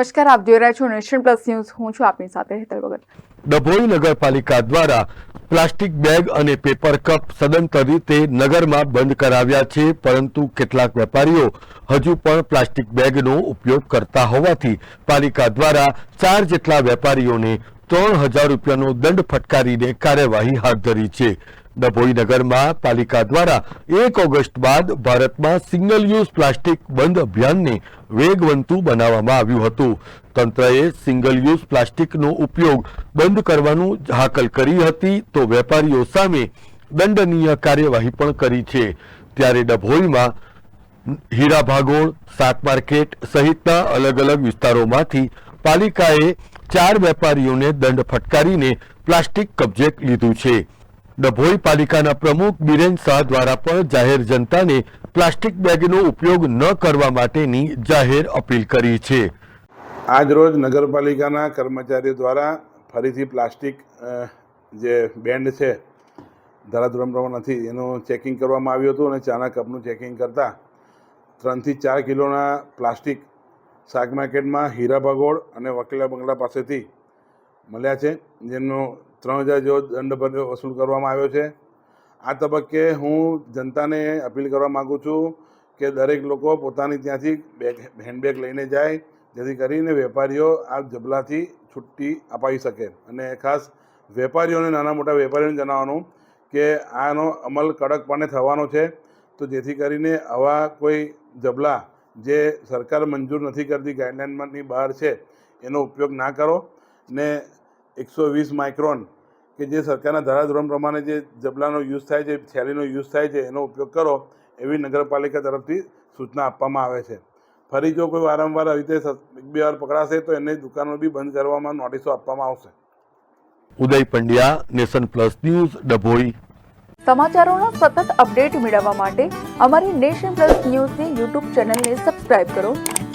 નમસ્કાર, આપ જોઈ રહ્યા છો નેશન પ્લસ ન્યૂઝ. હું છું આપની સાથે હેતલ ભગત. ડભોઈ નગરપાલિકા દ્વારા પ્લાસ્ટિક બેગ અને પેપર કપ સદંતર રીતે નગરમાં બંધ કરાવ્યા છે, પરંતુ કેટલાક વેપારીઓ હજુ પણ પ્લાસ્ટિક બેગનો ઉપયોગ કરતા હોવાથી પાલિકા દ્વારા ચાર જેટલા વેપારીઓને ત્રણ હજાર રૂપિયાનો દંડ ફટકારીને કાર્યવાહી હાથ ધરી છે. ડભોઈ નગરમાં પાલિકા દ્વારા એક ઓગસ્ટ બાદ ભારતમાં સિંગલ યુઝ પ્લાસ્ટિક બંધ અભિયાનને વેગવંતું બનાવવામાં આવ્યું હતું. તંત્રએ સિંગલ યુઝ પ્લાસ્ટિકનો ઉપયોગ બંધ કરવાનું હાકલ કરી હતી તો વેપારીઓ સામે દંડનીય કાર્યવાહી પણ કરી છે. ત્યારે ડભોઈમાં હીરા ભાગોળ, શાક માર્કેટ સહિતના અલગ અલગ વિસ્તારોમાંથી પાલિકાએ ચાર વેપારીઓને દંડ ફટકારીને પ્લાસ્ટિક કબજે લીધું છે. ડભોઈ પાલિકાના પ્રમુખ બિરેન શાહ દ્વારા પણ જાહેર જનતાને પ્લાસ્ટિક બેગનો ઉપયોગ ન કરવા માટેની જાહેર અપીલ કરી છે. આજરોજ નગરપાલિકાના કર્મચારીઓ દ્વારા ફરીથી પ્લાસ્ટિક જે બેન્ડ છે, ધારાધોરણ પ્રમાણ નથી, એનું ચેકિંગ કરવામાં આવ્યું હતું અને ચાના કપનું ચેકિંગ કરતાં ત્રણથી ચાર કિલોના પ્લાસ્ટિક શાક માર્કેટમાં હીરા ભગોળ અને વકીલા બંગલા પાસેથી મળ્યા છે, જેમનો ત્રણ હજાર જેવો દંડ ભર્યો વસૂલ કરવામાં આવ્યો છે. આ તબક્કે હું જનતાને અપીલ કરવા માગું છું કે દરેક લોકો પોતાની ત્યાંથી બેગ, હેન્ડબેગ લઈને જાય, જેથી કરીને વેપારીઓ આ જબલાથી છુટ્ટી અપાવી શકે. અને ખાસ વેપારીઓને, નાના મોટા વેપારીઓને જણાવવાનું કે આનો અમલ કડકપણે થવાનો છે. તો જેથી કરીને આવા કોઈ જબલા જે સરકાર મંજૂર નથી કરતી ગાઈડલાઇનમાંની બહાર છે, એનો ઉપયોગ ના કરો. ને એકસો વીસ માઇક્રોન કે જે સરકારના ધારાધોરણ પ્રમાણે જે જબલાનો યુઝ થાય છે થેલીનો યુઝ થાય છે એનો ઉપયોગ કરો એવી નગરપાલિકા તરફથી સૂચના આપવામાં આવે છે. ફરી જો કોઈ વારંવાર આવી રીતે એક બે વાર પકડાશે તો એને દુકાનો બી બંધ કરવામાં નોટિસો આપવામાં આવશે. Uday Pandya nation plus news Dabhoi. સમાચારોના સતત અપડેટ મેળવવા માટે અમારી નેશન પ્લસ ન્યૂઝની યુટ્યુબ ચેનલને સબસ્ક્રાઇબ કરો.